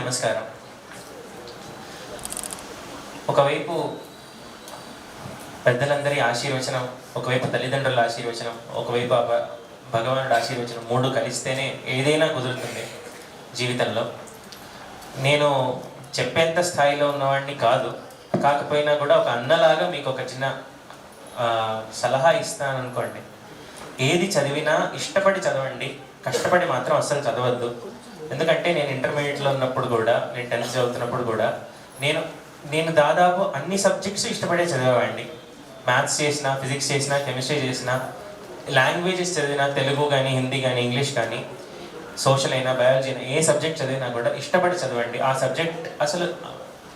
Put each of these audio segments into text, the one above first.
నమస్కారం. ఒకవైపు పెద్దలందరి ఆశీర్వచనం ఒకవైపు తల్లిదండ్రుల ఆశీర్వచనం ఒకవైపు భగవానుడు ఆశీర్వచనం మూడు కలిస్తేనే ఏదైనా కుదురుతుంది జీవితంలో. నేను చెప్పేంత స్థాయిలో ఉన్నవాడిని కాదు. కాకపోయినా కూడా ఒక అన్నలాగా మీకు ఒక చిన్న సలహా ఇస్తాను అనుకోండి ఏది చదివినా ఇష్టపడి చదవండి కష్టపడి మాత్రం అస్సలు చదవద్దు. ఎందుకంటే నేను ఇంటర్మీడియట్లో ఉన్నప్పుడు కూడా నేను టెన్త్ చదువుతున్నప్పుడు కూడా నేను నేను దాదాపు అన్ని సబ్జెక్ట్స్ ఇష్టపడే చదివేవాడిని. మ్యాథ్స్ చేసిన ఫిజిక్స్ చేసిన కెమిస్ట్రీ చేసిన లాంగ్వేజెస్ చదివిన తెలుగు కానీ హిందీ కానీ ఇంగ్లీష్ కానీ సోషల్ అయినా బయాలజీ అయినా ఏ సబ్జెక్ట్ చదివినా కూడా ఇష్టపడి చదవండి. ఆ సబ్జెక్ట్ అసలు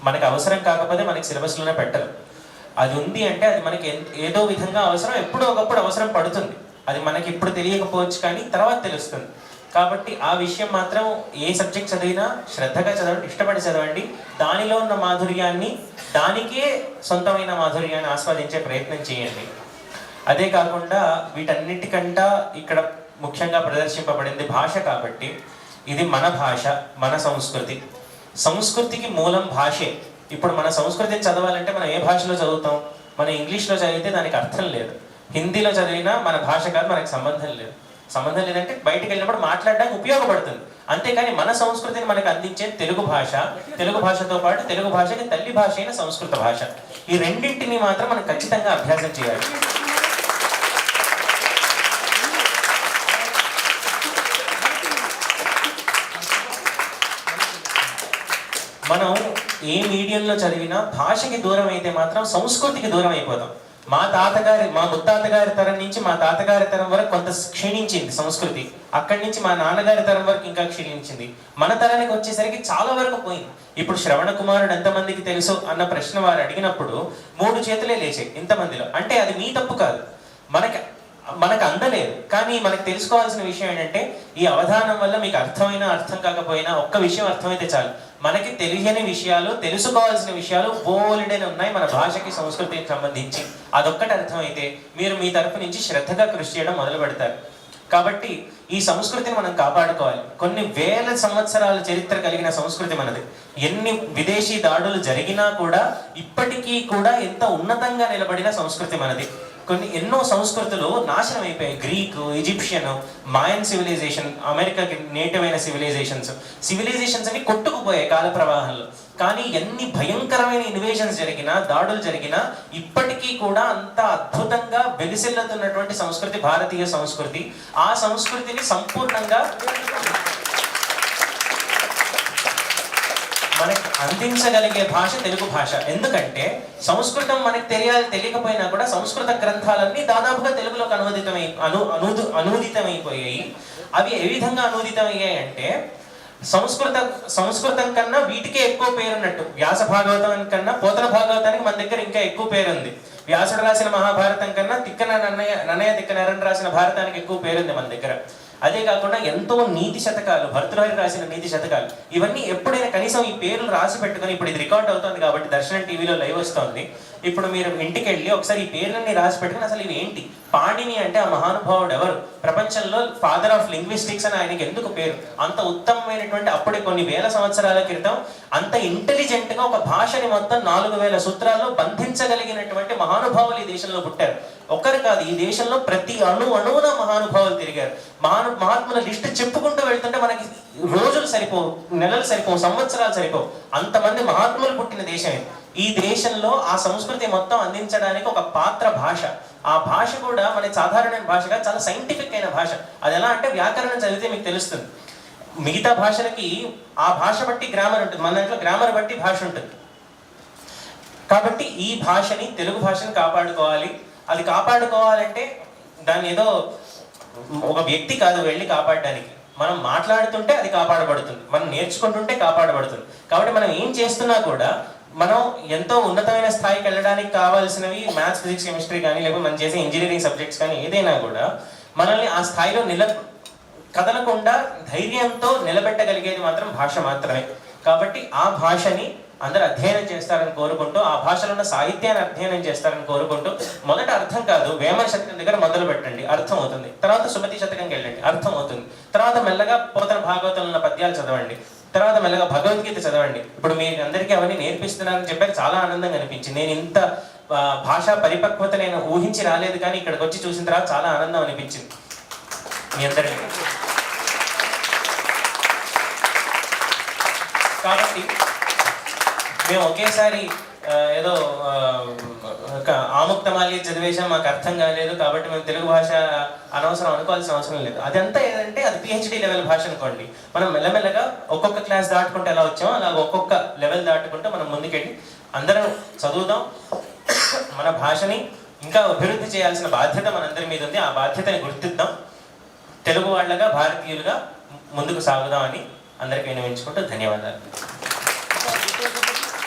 మనకి అవసరం కాకపోతే మనకి సిలబస్లోనే పెట్టరు. అది ఉంది అంటే అది మనకి ఏదో విధంగా అవసరం ఎప్పుడో ఒకప్పుడు అవసరం పడుతుంది. అది మనకి ఇప్పుడు తెలియకపోవచ్చు కానీ తర్వాత తెలుస్తుంది. కాబట్టి ఆ విషయం మాత్రం ఏ సబ్జెక్ట్ చదివినా శ్రద్ధగా చదవండి ఇష్టపడి చదవండి. దానిలో ఉన్న మాధుర్యాన్ని దానికే సొంతమైన మాధుర్యాన్ని ఆస్వాదించే ప్రయత్నం చేయండి. అదే కాకుండా వీటన్నిటికంట ఇక్కడ ముఖ్యంగా ప్రదర్శింపబడింది భాష కాబట్టి ఇది మన భాష మన సంస్కృతి. సంస్కృతికి మూలం భాషే. ఇప్పుడు మన సంస్కృతిని చదవాలంటే మనం ఏ భాషలో చదువుతాం? మనం ఇంగ్లీష్లో చదివితే దానికి అర్థం లేదు. హిందీలో చదివినా మన భాష కాదు మనకి సంబంధం లేదు. సంబంధం లేదంటే బయటికి వెళ్ళినప్పుడు మాట్లాడడానికి ఉపయోగపడుతుంది. అంతేకాని మన సంస్కృతిని మనకు అందించే తెలుగు భాష. తెలుగు భాషతో పాటు తెలుగు భాషకి తల్లి భాష అయిన సంస్కృత భాష. ఈ రెండింటిని మాత్రం మనం ఖచ్చితంగా అభ్యాసం చేయాలి. మనం ఏ మీడియంలో చదివినా భాషకి దూరం అయితే మాత్రం సంస్కృతికి దూరం అయిపోతాం. మా తాతగారి మా ముత్తాతగారి తరం నుంచి మా తాతగారి తరం వరకు కొంత క్షీణించింది సంస్కృతి. అక్కడి నుంచి మా నాన్నగారి తరం వరకు ఇంకా క్షీణించింది. మన తరానికి వచ్చేసరికి చాలా వరకు పోయింది. ఇప్పుడు శ్రవణ కుమారుడు ఎంతమందికి తెలుసు అన్న ప్రశ్న వారు అడిగినప్పుడు మూడు చేతులే లేచాయి ఇంతమందిలో. అంటే అది మీ తప్పు కాదు. మనకి మనకు అందలేదు. కానీ మనకు తెలుసుకోవాల్సిన విషయం ఏంటంటే ఈ అవధానం వల్ల మీకు అర్థమైనా అర్థం కాకపోయినా ఒక్క విషయం అర్థమైతే చాలు. మనకి తెలియని విషయాలు తెలుసుకోవాల్సిన విషయాలు బోలెడని ఉన్నాయి మన భాషకి సంస్కృతికి సంబంధించి. అదొక్కటి అర్థమైతే మీరు మీ తరపు నుంచి శ్రద్ధగా కృషి చేయడం మొదలు పెడతారు. కాబట్టి ఈ సంస్కృతిని మనం కాపాడుకోవాలి. కొన్ని వేల సంవత్సరాల చరిత్ర కలిగిన సంస్కృతి మనది. ఎన్ని విదేశీ దాడులు జరిగినా కూడా ఇప్పటికీ కూడా ఎంత ఉన్నతంగా నిలబడిన సంస్కృతి మనది. కొన్ని ఎన్నో సంస్కృతులు నాశనం అయిపోయాయి. గ్రీక్ ఈజిప్షియన్ మాయన్ సివిలైజేషన్ అమెరికాకి నేటివ్ అయిన సివిలైజేషన్స్ సివిలైజేషన్స్ అన్ని కొట్టుకుపోయాయి కాల ప్రవాహంలో. కానీ ఎన్ని భయంకరమైన ఇన్వేషన్స్ జరిగినా దాడులు జరిగినా ఇప్పటికీ కూడా అంత అద్భుతంగా వెలిసిల్లుతున్నటువంటి సంస్కృతి భారతీయ సంస్కృతి. ఆ సంస్కృతిని సంపూర్ణంగా మనకి అందించగలిగే భాష తెలుగు భాష. ఎందుకంటే సంస్కృతం మనకి తెలియాలి తెలియకపోయినా కూడా సంస్కృత గ్రంథాలన్నీ దాదాపుగా తెలుగులోకి అనువదితమై అను అనుదు అనుదితమైపోయాయి అవి ఏ విధంగా అనుదితమయ్యాయి అంటే సంస్కృత సంస్కృతం కన్నా వీటికే ఎక్కువ పేరున్నట్టు. వ్యాస భాగవతం కన్నా పోతన భాగవతానికి మన దగ్గర ఇంకా ఎక్కువ పేరుంది. వ్యాసుడు రాసిన మహాభారతం కన్నా తిక్కన నన్నయ్య నన్నయ్య తిక్కనరన్ రాసిన భారతానికి ఎక్కువ పేరుంది మన దగ్గర. అదే కాకుండా ఎంతో నీతి శతకాలు భర్తృహరి రాసిన నీతి శతకాలు ఇవన్నీ ఎప్పుడైనా కనీసం ఈ పేర్లు రాసి పెట్టుకొని ఇప్పుడు ఇది రికార్డ్ అవుతుంది కాబట్టి దర్శనం టీవీలో లైవ్ వస్తుంది. ఇప్పుడు మీరు ఇంటికి వెళ్ళి ఒకసారి ఈ పేర్లన్నీ రాసి పెట్టుకుని అసలు ఇవి ఏంటి? పాణిని అంటే ఆ మహానుభావుడు ఎవరు? ప్రపంచంలో ఫాదర్ ఆఫ్ లింగ్విస్టిక్స్ అని ఆయనకి ఎందుకు పేరు? అంత ఉత్తమమైనటువంటి అప్పుడే కొన్ని వేల సంవత్సరాల క్రితం అంత ఇంటెలిజెంట్గా ఒక భాషని మొత్తం నాలుగు వేల సూత్రాల్లో బంధించగలిగినటువంటి మహానుభావులు ఈ దేశంలో పుట్టారు. ఒక్కరు కాదు ఈ దేశంలో ప్రతి అణు అణువున మహానుభావులు తిరిగారు. మహాను మహాత్ముల లిస్ట్ చెప్పుకుంటూ వెళ్తుంటే మనకి రోజులు సరిపోవు నెలలు సరిపోవు సంవత్సరాలు సరిపోవు. అంతమంది మహాత్ములు పుట్టిన దేశం ఈ దేశంలో ఆ సంస్కృతి మొత్తం అందించడానికి ఒక పాత్ర భాష. ఆ భాష కూడా మన సాధారణమైన భాషగా చాలా సైంటిఫిక్ అయిన భాష. అది ఎలా అంటే వ్యాకరణం చదివితే మీకు తెలుస్తుంది. మిగతా భాషలకి ఆ భాష బట్టి గ్రామర్ ఉంటుంది. మన దాంట్లో గ్రామర్ బట్టి భాష ఉంటుంది. కాబట్టి ఈ భాషని తెలుగు భాషని కాపాడుకోవాలి. అది కాపాడుకోవాలంటే దాన్ని ఏదో ఒక వ్యక్తి కాదు వెళ్ళి కాపాడడానికి. మనం మాట్లాడుతుంటే అది కాపాడబడుతుంది. మనం నేర్చుకుంటుంటే కాపాడబడుతుంది. కాబట్టి మనం ఏం చేస్తున్నా కూడా మనం ఎంతో ఉన్నతమైన స్థాయికి వెళ్ళడానికి కావాల్సినవి మ్యాథ్స్ ఫిజిక్స్ కెమిస్ట్రీ కానీ లేకపోతే మనం చేసే ఇంజనీరింగ్ సబ్జెక్ట్స్ కానీ ఏదైనా కూడా మనల్ని ఆ స్థాయిలో నిల కదలకుండా ధైర్యంతో నిలబెట్టగలిగేది మాత్రం భాష మాత్రమే. కాబట్టి ఆ భాషని అందరు అధ్యయనం చేస్తారని కోరుకుంటూ ఆ భాషలో ఉన్న సాహిత్యాన్ని అధ్యయనం చేస్తారని కోరుకుంటూ మొదట అర్థం కాదు వేమన శతకం దగ్గర మొదలు పెట్టండి అర్థం అవుతుంది. తర్వాత సుమతి శతకంకి వెళ్ళండి అర్థం అవుతుంది. తర్వాత మెల్లగా పోతన భాగవతంలో ఉన్న పద్యాలు చదవండి. తర్వాత మెల్లగా భగవద్గీత చదవండి. ఇప్పుడు మీ అందరికీ అవన్నీ నేర్పిస్తున్నారని చెప్పారు చాలా ఆనందంగా అనిపించింది. నేను ఇంత భాషా పరిపక్వత నేను ఊహించి రాలేదు కానీ ఇక్కడికి వచ్చి చూసిన తర్వాత చాలా ఆనందం అనిపించింది. మీ అందరికీ. కాబట్టి మేము ఒకేసారి ఏదో ఆ, ఒక చదివేశాం మాకు అర్థం కాలేదు కాబట్టి మేము తెలుగు భాష అనవసరం అనుకోవాల్సిన అవసరం లేదు. అదంతా ఏదంటే అది పిహెచ్డి లెవెల్ భాష అనుకోండి. మనం మెల్లమెల్లగా ఒక్కొక్క క్లాస్ దాటుకుంటే ఎలా వచ్చామో అలా ఒక్కొక్క లెవెల్ దాటుకుంటూ మనం ముందుకెళ్ళి అందరం చదువుదాం. మన భాషని ఇంకా అభివృద్ధి చేయాల్సిన బాధ్యత మనందరి మీద ఉంది. ఆ బాధ్యతని గుర్తిద్దాం. తెలుగు వాళ్ళగా భారతీయులుగా ముందుకు సాగుదామని అందరికీ వినవించుకుంటూ ధన్యవాదాలు.